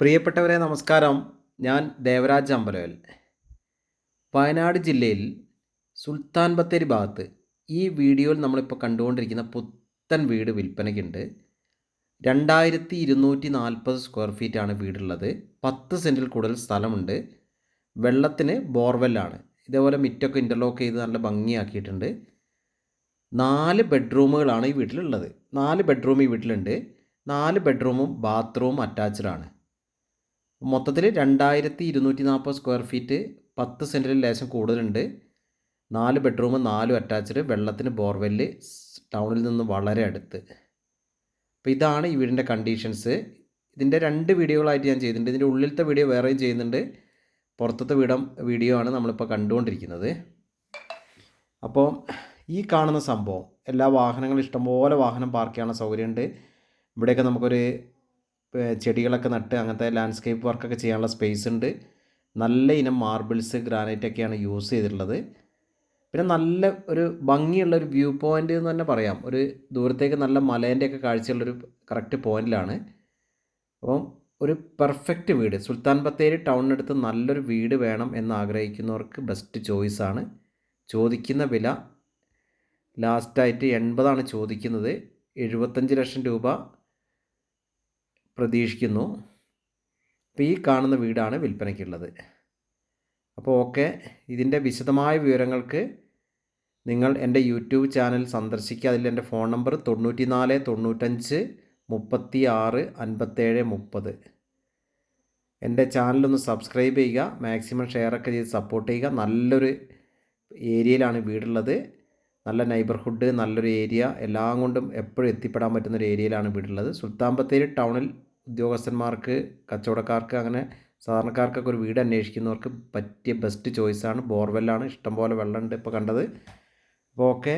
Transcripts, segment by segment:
പ്രിയപ്പെട്ടവരെ നമസ്കാരം. ഞാൻ ദേവരാജ് അമ്പലവൽ. വയനാട് ജില്ലയിൽ സുൽത്താൻ ബത്തേരി ഭാഗത്ത് ഈ വീഡിയോയിൽ നമ്മളിപ്പോൾ കണ്ടുകൊണ്ടിരിക്കുന്ന പുത്തൻ വീട് വിൽപ്പനയ്ക്കുണ്ട്. രണ്ടായിരത്തി ഇരുന്നൂറ്റി നാൽപ്പത് സ്ക്വയർ ഫീറ്റാണ് വീടുള്ളത്. പത്ത് സെന്റിൽ കൂടുതൽ സ്ഥലമുണ്ട്. വെള്ളത്തിന് ബോർവെല്ലാണ്. ഇതേപോലെ മിറ്റൊക്കെ ഇന്റർലോക്ക് ചെയ്ത് നല്ല ഭംഗിയാക്കിയിട്ടുണ്ട്. നാല് ബെഡ്റൂമുകളാണ് ഈ വീട്ടിലുള്ളത്. നാല് ബെഡ്റൂം ഈ വീട്ടിലുണ്ട്. നാല് ബെഡ്റൂമും ബാത്റൂമും അറ്റാച്ച്ഡ് ആണ്. മൊത്തത്തിൽ രണ്ടായിരത്തി ഇരുന്നൂറ്റി നാൽപ്പത് സ്ക്വയർ ഫീറ്റ് പത്ത് സെന്റിൽ ലേശം കൂടുതലുണ്ട്. നാല് ബെഡ്റൂം നാലും അറ്റാച്ച്ഡ് വെള്ളത്തിന് ബോർവെല്ല് ടൗണിൽ നിന്ന് വളരെ അടുത്ത്. അപ്പോൾ ഇതാണ് ഈ വീടിന്റെ കണ്ടീഷൻസ് ഇതിന്റെ രണ്ട് വീഡിയോകളായിട്ട് ഞാൻ ചെയ്തിട്ടുണ്ട്. ഇതിന്റെ ഉള്ളിലത്തെ വീഡിയോ വേറെയും ചെയ്യുന്നുണ്ട്. പുറത്തത്തെ വീടം വീഡിയോ ആണ് നമ്മളിപ്പോൾ കണ്ടുകൊണ്ടിരിക്കുന്നത്. അപ്പോൾ ഈ കാണുന്ന സംഭവം എല്ലാ വാഹനങ്ങളും ഇഷ്ടംപോലെ വാഹനം പാർക്ക് ചെയ്യാനുള്ള സൗകര്യമുണ്ട്. ഇവിടെയൊക്കെ നമുക്കൊരു ചെടികളൊക്കെ നട്ട് അങ്ങനത്തെ ലാൻഡ്സ്കേപ്പ് വർക്കൊക്കെ ചെയ്യാനുള്ള സ്പേസ് ഉണ്ട്. നല്ല ഇനം മാർബിൾസ് ഗ്രാനൈറ്റ് ഗ്രാനൈറ്റൊക്കെയാണ് യൂസ് ചെയ്തിട്ടുള്ളത്. പിന്നെ നല്ല ഒരു ഭംഗിയുള്ള ഒരു വ്യൂ പോയിന്റ് എന്ന് തന്നെ പറയാം. ഒരു ദൂരത്തേക്ക് നല്ല മലേന്റെയൊക്കെ കാഴ്ചയുള്ളൊരു കറക്റ്റ് പോയിന്റിലാണ് അപ്പം ഒരു പെർഫെക്റ്റ് വീട്. സുൽത്താൻ ബത്തേരി ടൗണിനടുത്ത് നല്ലൊരു വീട് വേണം എന്ന് ആഗ്രഹിക്കുന്നവർക്ക് ബെസ്റ്റ് ചോയ്സാണ് ചോദിക്കുന്ന വില ലാസ്റ്റായിട്ട് എൺപതാണ് ചോദിക്കുന്നത്. എഴുപത്തഞ്ച് ലക്ഷം രൂപ. പ്രതീക്ഷിക്കുന്നു. അപ്പോൾ ഈ കാണുന്ന വീടാണ് വിൽപ്പനയ്ക്കുള്ളത്. അപ്പോൾ ഓക്കെ ഇതിന്റെ വിശദമായ വിവരങ്ങൾക്ക് നിങ്ങൾ എന്റെ യൂട്യൂബ് ചാനൽ സന്ദർശിക്കുക. അതിൽ എന്റെ ഫോൺ നമ്പർ തൊണ്ണൂറ്റി നാല് തൊണ്ണൂറ്റഞ്ച് മുപ്പത്തി ആറ് അൻപത്തേഴ് മുപ്പത്. എന്റെ ചാനലൊന്ന് സബ്സ്ക്രൈബ് ചെയ്യുക മാക്സിമം ഷെയറൊക്കെ ചെയ്ത് സപ്പോർട്ട് ചെയ്യുക. നല്ലൊരു ഏരിയയിലാണ് വീടുള്ളത്. നല്ല നൈബർഹുഡ് നല്ലൊരു ഏരിയ. എല്ലാം കൊണ്ടും എപ്പോഴും എത്തിപ്പെടാൻ പറ്റുന്ന ഒരു ഏരിയയിലാണ് വീടുള്ളത്. സുൽത്താൻ ബത്തേരി ടൗണിൽ ഉദ്യോഗസ്ഥന്മാർക്ക് കച്ചവടക്കാർക്ക് അങ്ങനെ സാധാരണക്കാർക്കൊക്കെ ഒരു വീട് അന്വേഷിക്കുന്നവർക്ക് പറ്റിയ ബെസ്റ്റ് ചോയ്സാണ് ബോർവെല്ലാണ്. ഇഷ്ടംപോലെ വെള്ളമുണ്ട് ഇപ്പോൾ കണ്ടത്. അപ്പോൾ ഓക്കെ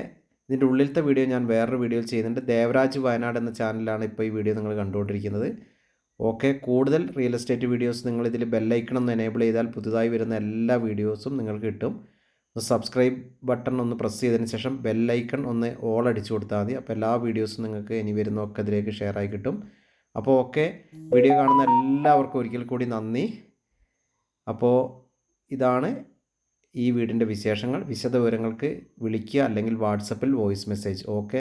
ഇതിന്റെ ഉള്ളിലത്തെ വീഡിയോ ഞാൻ വേറൊരു വീഡിയോയിൽ ചെയ്യുന്നുണ്ട്. ദേവരാജ് വയനാട് എന്ന ചാനലാണ് ഇപ്പോൾ ഈ വീഡിയോ നിങ്ങൾ കണ്ടുകൊണ്ടിരിക്കുന്നത്. ഓക്കെ കൂടുതൽ റിയൽ എസ്റ്റേറ്റ് വീഡിയോസ് നിങ്ങൾ ഇതിൽ ബെല്ലൈക്കൺ ഒന്ന് എനേബിൾ ചെയ്താൽ പുതുതായി വരുന്ന എല്ലാ വീഡിയോസും നിങ്ങൾക്ക് കിട്ടും. സബ്സ്ക്രൈബ് ബട്ടൺ ഒന്ന് പ്രസ് ചെയ്തതിന് ശേഷം ബെല്ലൈക്കൺ ഒന്ന് ഓൾ അടിച്ചു കൊടുത്താൽ മതി. അപ്പോൾ എല്ലാ വീഡിയോസും നിങ്ങൾക്ക് ഇനി വരുന്നതൊക്കെ അതിലേക്ക് ഷെയർ ആയി കിട്ടും. അപ്പോൾ ഓക്കെ വീഡിയോ കാണുന്ന എല്ലാവർക്കും ഒരിക്കൽ കൂടി നന്ദി. അപ്പോൾ ഇതാണ് ഈ വീടിന്റെ വിശേഷങ്ങൾ. വിശദ വിവരങ്ങൾക്ക് വിളിക്കുക അല്ലെങ്കിൽ വാട്സപ്പിൽ വോയിസ് മെസ്സേജ്. ഓക്കെ.